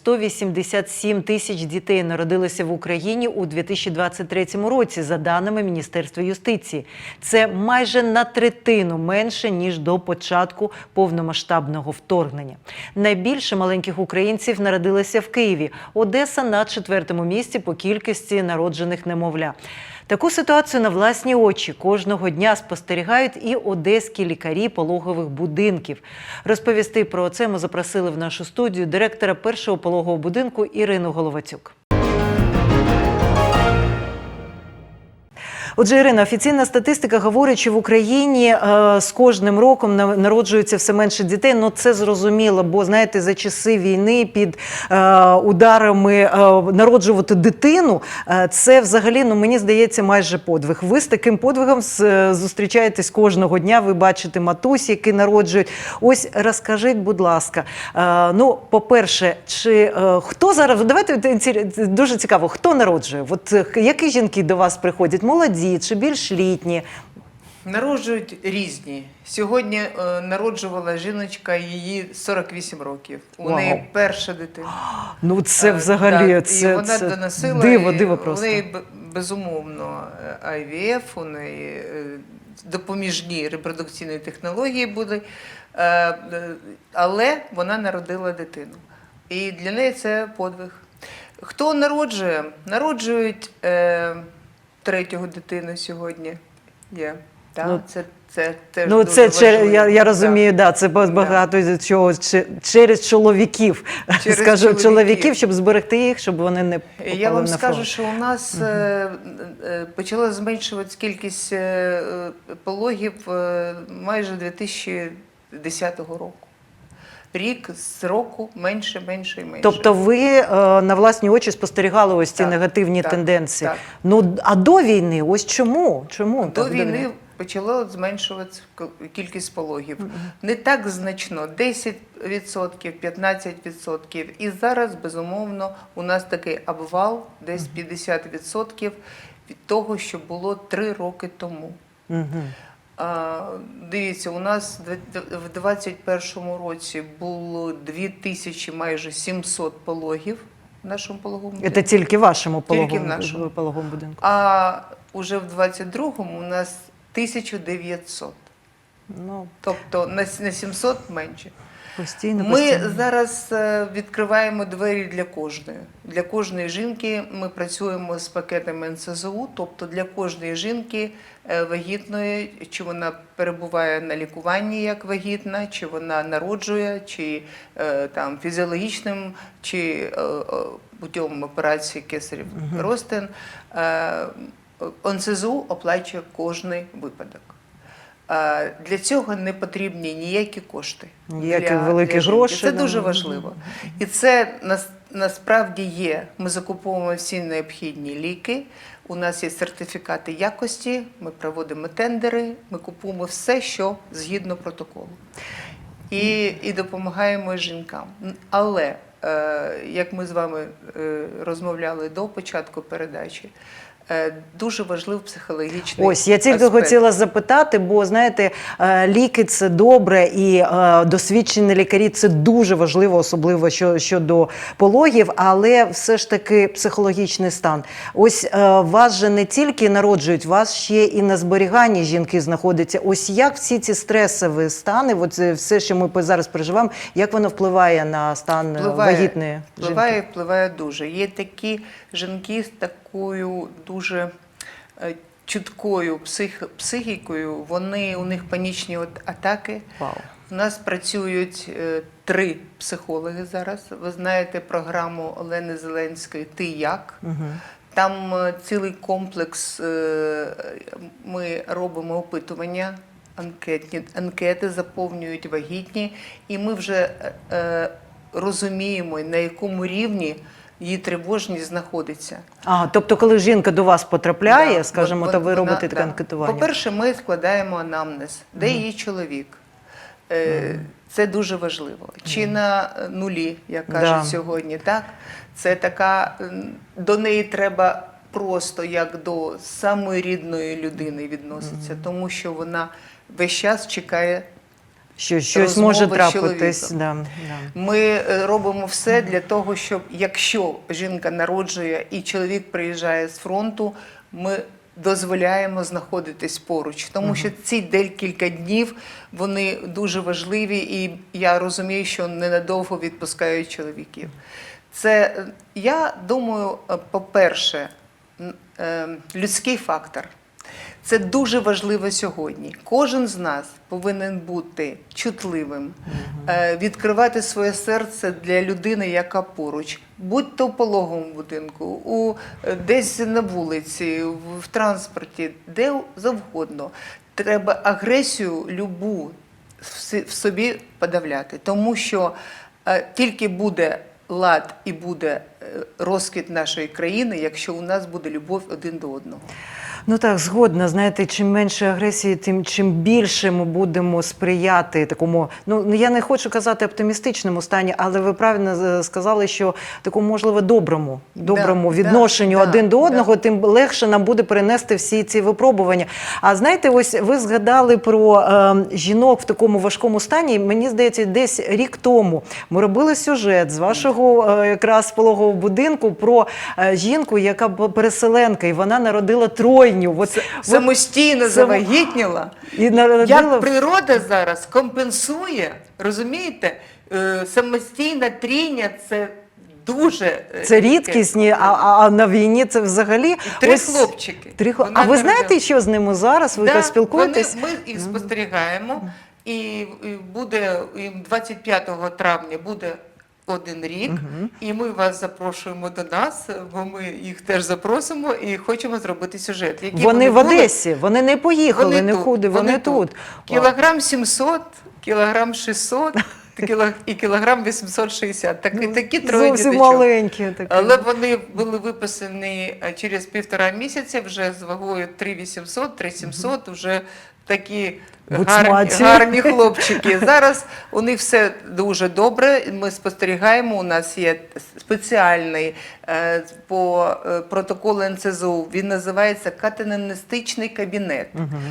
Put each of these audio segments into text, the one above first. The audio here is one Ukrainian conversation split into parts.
187 тисяч дітей народилися в Україні у 2023 році, за даними Міністерства юстиції. Це майже на третину менше ніж до початку повномасштабного вторгнення. Найбільше маленьких українців народилося в Києві. Одеса на четвертому місці по кількості народжених немовля. Таку ситуацію на власні очі кожного дня спостерігають і одеські лікарі пологових будинків. Розповісти про це ми запросили в нашу студію директора першого пологового будинку Ірину Головацюк. Отже, Ірина, офіційна статистика говорить, що в Україні е, з кожним роком на- народжується все менше дітей. Ну це зрозуміло, бо знаєте, за часи війни під е, ударами е, народжувати дитину е, це взагалі, ну мені здається, майже подвиг. Ви з таким подвигом е, зустрічаєтесь кожного дня. Ви бачите матусь, які народжують. Ось розкажіть, будь ласка. Е, ну, по-перше, чи е, хто зараз давайте дуже цікаво, хто народжує? От е, які жінки до вас приходять? Молоді чи більш літні? Народжують різні. Сьогодні е, народжувала жіночка, її 48 років. У Вау. неї перша дитина. Ну це Е, взагалі так, це, і вона це доносила диво, і диво У неї б- безумовно е, IVF, у неї е, допоміжні репродукційні технології були, е, е, але вона народила дитину. І для неї це подвиг. Хто народжує? Народжують е, третього дитину сьогодні. Є. Так, Ну, це, це теж Ну, дуже це чер- важливо. я, я розумію, да, це ба- багато з чого че- через чоловіків. Через Скажу чоловіків. чоловіків, щоб зберегти їх, щоб вони не Я вам на скажу, фронт. що у нас е, почала зменшуватися кількість е, пологів майже 2010 року. Рік з року менше, менше і менше. Тобто ви е, на власні очі спостерігали ось ці Так, негативні так, тенденції. так. Ну а до війни, ось чому? Чому До так, війни почало зменшуватися кількість пологів. Не так значно, 10%, 15%. І зараз, безумовно, у нас такий обвал, десь 50% від того, що було 3 роки тому. Дивіться, у нас в 2021 році було 2000 майже 700 пологів в нашому пологовому Це будинку. тільки в вашому Тільки в пологовому, нашому. пологовому будинку. А уже в 22-му у нас 1900. Ну, Тобто на 700 менше. Постійно, Ми постійно. зараз е, відкриваємо двері для кожної. Для кожної жінки ми працюємо з пакетами НСЗУ, тобто для кожної жінки е, вагітної, чи вона перебуває на лікуванні як вагітна, чи вона народжує, чи е, там фізіологічним, чи путем операції кесарів ростин. Е, НСЗУ оплачує кожний випадок. Для цього не потрібні ніякі кошти. Ніякі для- великі для гроші, Це дуже важливо. І це нас, насправді є. Ми закуповуємо всі необхідні ліки. У нас є сертифікати якості, ми проводимо тендери, ми купуємо все, що згідно протоколу. І, і допомагаємо жінкам. Але, е, як ми з вами е, розмовляли до початку передачі, дуже важливий психологічний Ось я тільки аспект. хотіла запитати, бо знаєте, е, ліки це добре, і е, досвідчені лікарі це дуже важливо, особливо що- щодо пологів, але все ж таки психологічний стан. Ось е, вас же не тільки народжують, вас ще і на зберіганні жінки знаходяться. Ось як всі ці стресові стани, от все, що ми зараз переживаємо, як воно впливає на стан е, вагітної жінки? впливає, впливає дуже. Є такі жінки з такою дуже е, чуткою псих, психікою. Вони у них панічні атаки. Вау. У нас працюють е, три психологи зараз. Ви знаєте програму Олени Зеленської Ти як? Там е, цілий комплекс. е, Ми робимо опитування, анкетні, анкети заповнюють вагітні, і ми вже розуміємо, на якому рівні її тривожність знаходиться. А, тобто, коли жінка до вас потрапляє, Да, скажімо, вон- то ви робите таке да. анкетування. По-перше, ми складаємо анамнез, де її чоловік. Е, Це дуже важливо. Чи на е, нулі, як кажуть Да. сьогодні, так? Це така, до неї треба просто як до самої рідної людини відноситься, тому що вона весь час чекає що щось розмови може трапитись. Да, да. Ми е, робимо все для того, щоб якщо жінка народжує і чоловік приїжджає з фронту, ми дозволяємо знаходитись поруч, тому що ці декілька днів вони дуже важливі, і я розумію, що ненадовго відпускають чоловіків. Це е, я думаю, е, по-перше, людський фактор. Це дуже важливо сьогодні. Кожен з нас повинен бути чутливим, е, відкривати своє серце для людини, яка поруч, будь то в пологовому будинку, у, е, десь на вулиці, в, транспорті, де завгодно. Треба агресію любу в собі подавляти, тому що е, тільки буде лад і буде розквіт нашої країни, якщо у нас буде любов один до одного. Ну так, згодна. Знаєте, чим менше агресії, тим чим більше ми будемо сприяти такому. Ну я не хочу казати оптимістичному стані, але ви правильно е, сказали, що такому можливо доброму, доброму да, відношенню да, один до да. одного, тим легше нам буде перенести всі ці випробування. А знаєте, ось ви згадали про е, жінок в такому важкому стані. Мені здається, десь рік тому ми робили сюжет з вашого е, якраз пологового будинку про е, жінку, яка переселенка, і вона народила тройню. От, от, Самостійно само- завагітніла. і народила Як природа зараз компенсує, розумієте, Е, самостійна трійня це дуже е, це рідкісні, а, а, а на війні це взагалі Три ось- хлопчики. Три хлоп- А ви знаєте, що з ними зараз? Ви Да, спілкуєтесь? Вони, ми їх спостерігаємо, і і буде їм 25 травня буде один рік, і ми вас запрошуємо до нас, бо ми їх теж запросимо і хочемо зробити сюжет. Який Вони в були. Одесі, вони не поїхали, Вони не тут, куди, вони, тут. Кілограм 700, кілограм 600 кіло- і кілограм 860. Так, такі троє Ну, Зовсім діточок. маленькі. Такі. Але вони були виписані е, через півтора місяця вже з вагою 3800, 3700, вже такі гарні, гарні хлопчики. Зараз у них все дуже добре. Ми спостерігаємо. У нас є спеціальний е, по е, протоколу НСЗУ. Він називається катенемнестичний кабінет.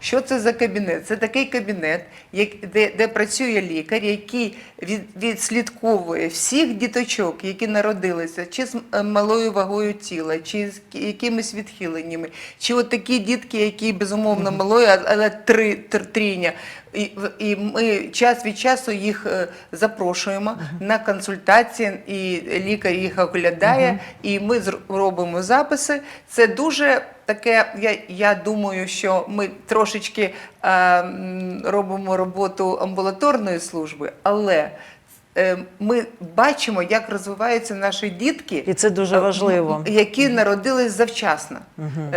Що це за кабінет? Це такий кабінет, як- де, де працює лікар, який від, відслідковує всіх діточок, які народилися, чи з е, малою вагою тіла, чи з якимись відхиленнями, чи от такі дітки, які безумовно малої, але три тр- трійня. І, і ми час від часу їх е, запрошуємо на консультації, і лікар їх оглядає, і ми робимо записи. Це дуже таке. Я, я думаю, що ми трошечки е, робимо роботу амбулаторної служби, але ми бачимо, як розвиваються наші дітки. І це дуже Е, важливо. Які народились завчасно. Угу.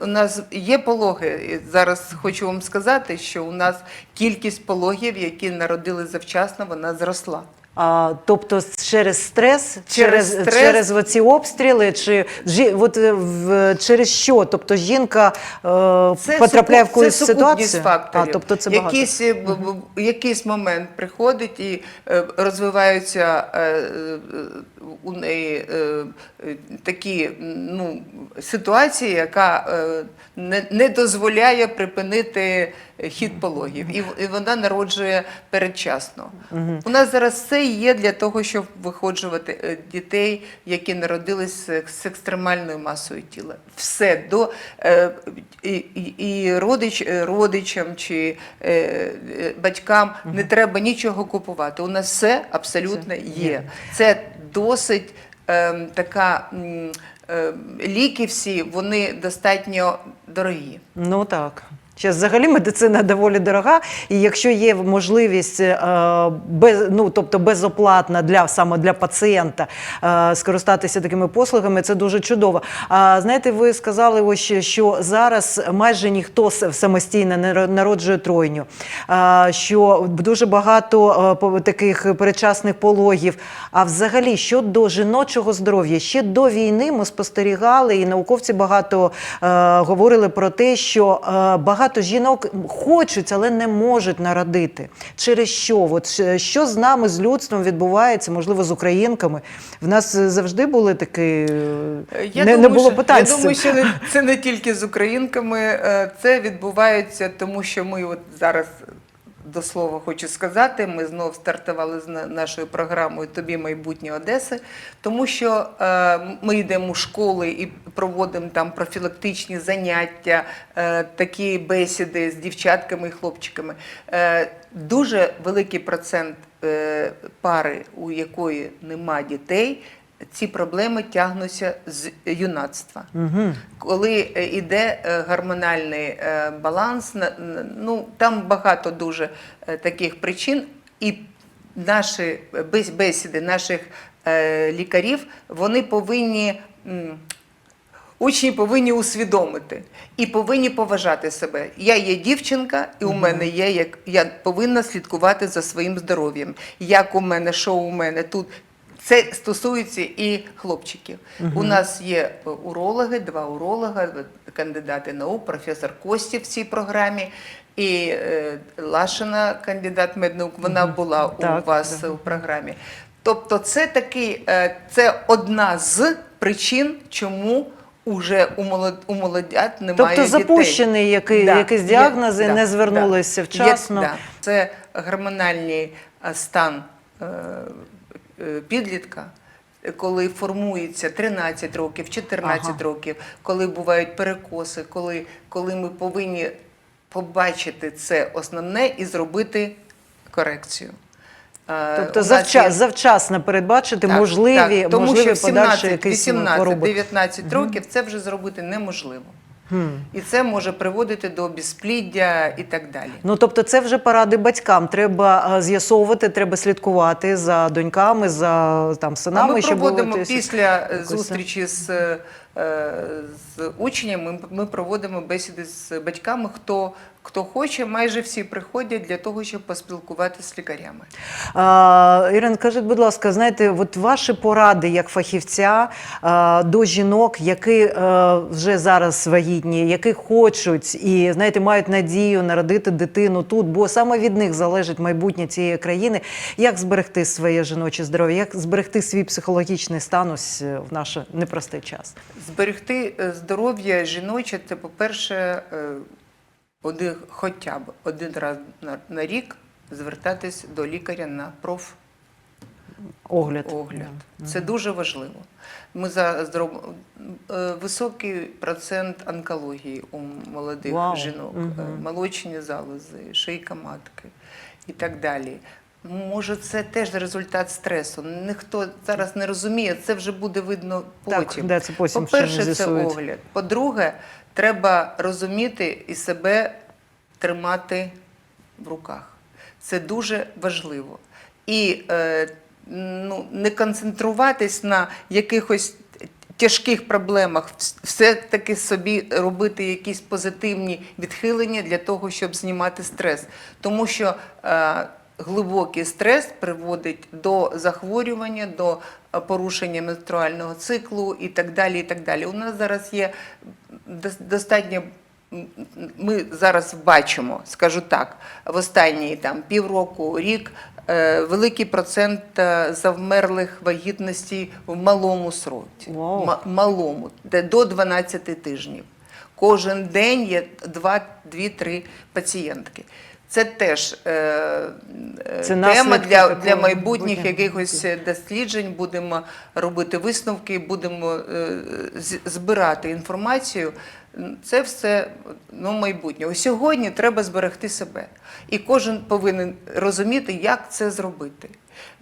у нас є пологи. Зараз хочу вам сказати, що у нас кількість пологів, які народили завчасно, вона зросла. А, тобто через стрес, через, Через через, оці обстріли, чи жі, от, е, в, через що? Тобто жінка е, потрапляє в суку- якусь ситуацію? факторів. А, тобто це багато. якийсь, е, б- б- якийсь момент приходить і е, розвиваються е, е, у неї е, е, такі ну, ситуації, яка е, не, не дозволяє припинити хід пологів, і, і вона народжує передчасно. У нас зараз все є для того, щоб виходжувати е, дітей, які народились з, екстремальною масою тіла. Все до е, і, і, і родич, е, родичам чи батькам не треба нічого купувати. У нас все абсолютно є. Це досить е, така. е, Ліки всі вони достатньо дорогі. Ну так. Зараз взагалі медицина доволі дорога, і якщо є можливість е, без, ну, тобто безоплатна для саме для пацієнта е, скористатися такими послугами, це дуже чудово. А знаєте, ви сказали, ось, що- зараз майже ніхто самостійно не народжує тройню, що дуже багато е, таких передчасних пологів. А взагалі щодо жіночого здоров'я, ще до війни ми спостерігали, і науковці багато е, говорили про те, що багато жінок хочуть, але не можуть народити. Через що? От що- що з нами, з людством відбувається, можливо, з українками? В нас е, завжди були такі е, Я не, думаю, не було що, питань. Я з думаю, що це не тільки з українками, е, це відбувається, тому що ми от зараз до слова хочу сказати. Ми знов стартували з нашою програмою Тобі майбутнє Одеси, тому що е, ми йдемо у школи і проводимо там профілактичні заняття, е, такі бесіди з дівчатками і хлопчиками. Е, дуже великий процент пари, у якої нема дітей. Ці проблеми тягнуться з юнацтва. Угу. Коли е, іде е, гормональний е, баланс, ну там багато дуже е, таких причин, і наші бесіди наших е, лікарів вони повинні. Учні повинні усвідомити і повинні поважати себе. Я є дівчинка, і у мене є як я повинна слідкувати за своїм здоров'ям. Як у мене, що у мене тут. Це стосується і хлопчиків. У нас є урологи, два уролога, кандидати наук, професор Костів в цій програмі. І е, Лашина, кандидат меднаук, вона була Так, у вас да. у програмі. Тобто, це такий, е, це одна з причин, чому уже у молод, у молодят немає Тобто дітей. запущені які, Да, якісь діагнози, да, не звернулися да. вчасно. Є, да. Це гормональний е, стан е, підлітка. Коли формується 13 років, 14 Ага. років, коли бувають перекоси, коли, коли ми повинні побачити це основне і зробити корекцію. Е, Тобто завча, є- завчасно передбачити так, можливі, так, тому можливі що подальші 17, якісь 18, 19 років це вже зробити неможливо. І це може приводити до безпліддя і так далі. Ну тобто, це вже поради батькам. Треба е, з'ясовувати, треба слідкувати за доньками, за там А синами. ми щоб проводимо тобто, після е, якось, зустрічі з, е, з учнями, ми, проводимо бесіди з батьками. Хто, хто хоче, майже всі приходять для того, щоб поспілкуватися з лікарями. А, Ірина, кажіть, будь ласка, знаєте, от ваші поради як фахівця а, до жінок, які е, вже зараз вагітні, які хочуть і знаєте, мають надію народити дитину тут, бо саме від них залежить майбутнє цієї країни. Як зберегти своє жіноче здоров'я, як зберегти свій психологічний стан ось е, в наш непростий час? Зберегти е, здоров'я жіноче це, по-перше, е, один, хоча б один раз на, рік звертатись до лікаря на проф. Огляд. огляд. Це дуже важливо. Ми зараз зробимо е, високий процент онкології у молодих Вау. жінок, молочні залози, шийка матки і так далі. Може, це теж результат стресу. Ніхто зараз не розуміє, це вже буде видно Так, потім. де це потім По-перше, це огляд. По-друге, треба розуміти і себе тримати в руках. Це дуже важливо. І е, ну, не концентруватись на якихось тяжких проблемах, все-таки собі робити якісь позитивні відхилення для того, щоб знімати стрес. Тому що е, глибокий стрес приводить до захворювання, до е, порушення менструального циклу і так далі. І так далі. У нас зараз є дос- достатньо. Ми зараз бачимо, скажу так, в останні там півроку, рік е, великий процент е, завмерлих вагітностей в малому сроці. Ма- малому, де до 12 тижнів. Кожен день є 2-3 пацієнтки. Це теж е, е, Це тема для, такого для майбутніх майбутнього. якихось досліджень. Будемо робити висновки, будемо е, збирати інформацію. Це все ну, майбутнє. Ось Сьогодні треба зберегти себе. І кожен повинен розуміти, як це зробити.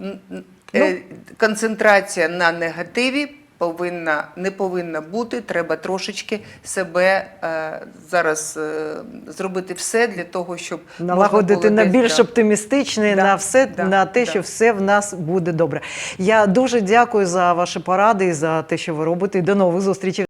Н- н- е, Концентрація на негативі повинна, не повинна бути. Треба трошечки себе е, зараз е, зробити все для того, щоб Налагодити на більш да. оптимістичний, Да, на все да, на те, да. що все в нас буде добре. Я дуже дякую за ваші поради і за те, що ви робите. І до нових зустрічей.